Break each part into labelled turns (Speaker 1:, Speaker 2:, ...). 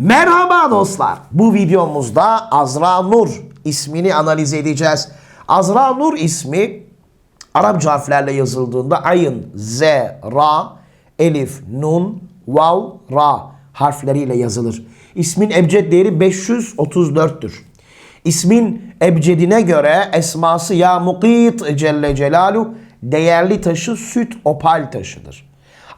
Speaker 1: Merhaba dostlar. Bu videomuzda Azra Nur ismini analiz edeceğiz. Azra Nur ismi Arapça harflerle yazıldığında ayın, z, ra, elif, nun, vav, ra harfleriyle yazılır. İsmin ebced değeri 534'tür. İsmin ebcedine göre esması ya mukit celle celalu değerli taşı süt opal taşıdır.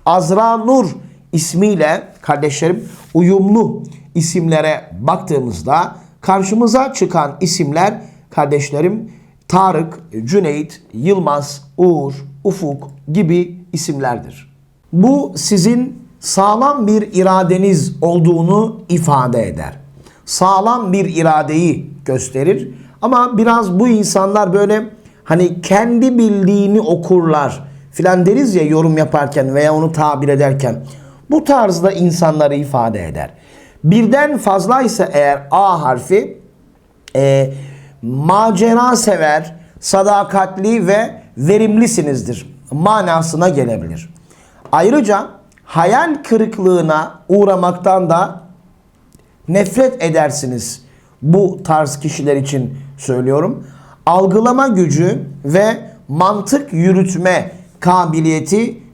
Speaker 1: Azra Nur ismiyle kardeşlerim uyumlu isimlere baktığımızda karşımıza çıkan isimler kardeşlerim Tarık, Cüneyt, Yılmaz, Uğur, Ufuk gibi isimlerdir. Bu sizin sağlam bir iradeniz olduğunu ifade eder. Sağlam bir iradeyi gösterir ama biraz bu insanlar böyle hani kendi bildiğini okurlar filan deriz ya yorum yaparken veya onu tabir ederken. Bu tarzda insanları ifade eder. Birden fazlaysa eğer A harfi e, macera sever, sadakatli ve verimlisinizdir manasına gelebilir. Ayrıca hayal kırıklığına uğramaktan da nefret edersiniz. Bu tarz kişiler için söylüyorum. Algılama gücü ve mantık yürütme kabiliyeti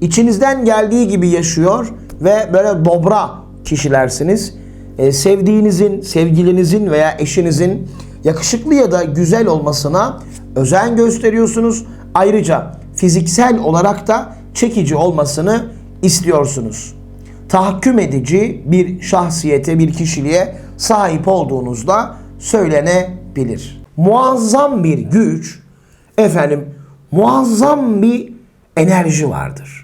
Speaker 1: İçinizden geldiği gibi yaşıyor ve böyle dobra kişilersiniz. Ee, sevdiğinizin, sevgilinizin veya eşinizin yakışıklı ya da güzel olmasına özen gösteriyorsunuz. Ayrıca fiziksel olarak da çekici olmasını istiyorsunuz. Tahakküm edici bir şahsiyete, bir kişiliğe sahip olduğunuzda söylenebilir. Muazzam bir güç, efendim muazzam bir enerji vardır.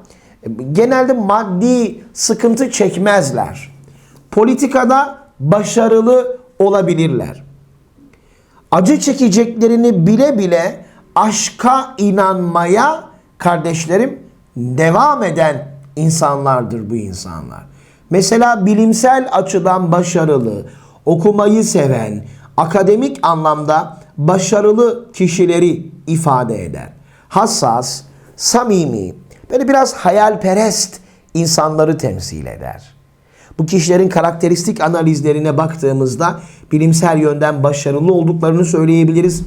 Speaker 1: genelde maddi sıkıntı çekmezler. Politikada başarılı olabilirler. Acı çekeceklerini bile bile aşka inanmaya kardeşlerim devam eden insanlardır bu insanlar. Mesela bilimsel açıdan başarılı, okumayı seven, akademik anlamda başarılı kişileri ifade eder. Hassas, samimi, böyle biraz hayalperest insanları temsil eder. Bu kişilerin karakteristik analizlerine baktığımızda bilimsel yönden başarılı olduklarını söyleyebiliriz.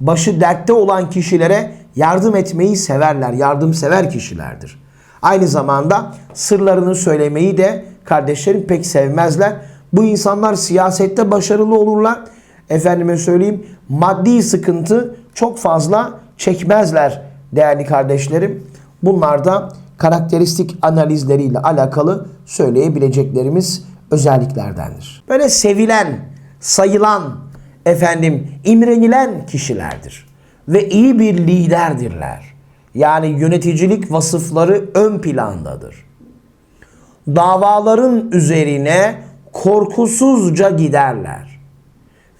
Speaker 1: Başı dertte olan kişilere yardım etmeyi severler, yardımsever kişilerdir. Aynı zamanda sırlarını söylemeyi de kardeşlerim pek sevmezler. Bu insanlar siyasette başarılı olurlar. Efendime söyleyeyim maddi sıkıntı çok fazla çekmezler değerli kardeşlerim. Bunlar da karakteristik analizleriyle alakalı söyleyebileceklerimiz özelliklerdendir. Böyle sevilen, sayılan, efendim imrenilen kişilerdir ve iyi bir liderdirler. Yani yöneticilik vasıfları ön plandadır. Davaların üzerine korkusuzca giderler.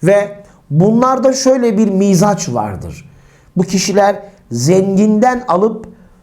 Speaker 1: Ve bunlarda şöyle bir mizaç vardır. Bu kişiler zenginden alıp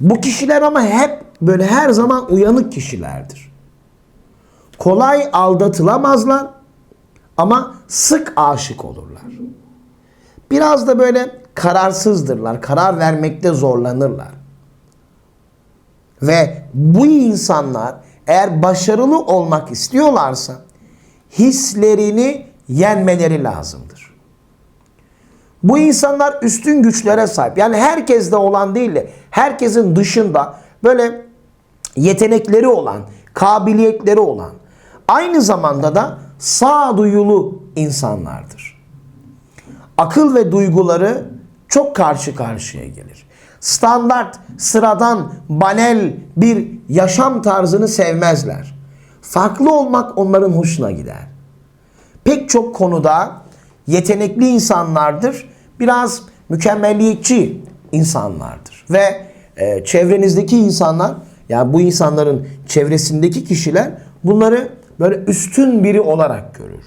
Speaker 1: Bu kişiler ama hep böyle her zaman uyanık kişilerdir. Kolay aldatılamazlar ama sık aşık olurlar. Biraz da böyle kararsızdırlar. Karar vermekte zorlanırlar. Ve bu insanlar eğer başarılı olmak istiyorlarsa hislerini yenmeleri lazımdır. Bu insanlar üstün güçlere sahip. Yani herkeste olan değil de herkesin dışında böyle yetenekleri olan, kabiliyetleri olan, aynı zamanda da sağduyulu insanlardır. Akıl ve duyguları çok karşı karşıya gelir. Standart, sıradan, banel bir yaşam tarzını sevmezler. Farklı olmak onların hoşuna gider. Pek çok konuda yetenekli insanlardır. Biraz mükemmelliyetçi insanlardır. Ve e, çevrenizdeki insanlar, yani bu insanların çevresindeki kişiler bunları böyle üstün biri olarak görür.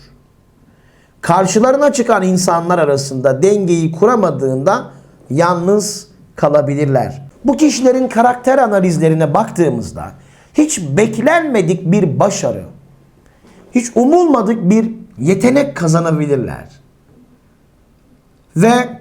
Speaker 1: Karşılarına çıkan insanlar arasında dengeyi kuramadığında yalnız kalabilirler. Bu kişilerin karakter analizlerine baktığımızda hiç beklenmedik bir başarı, hiç umulmadık bir yetenek kazanabilirler. Ve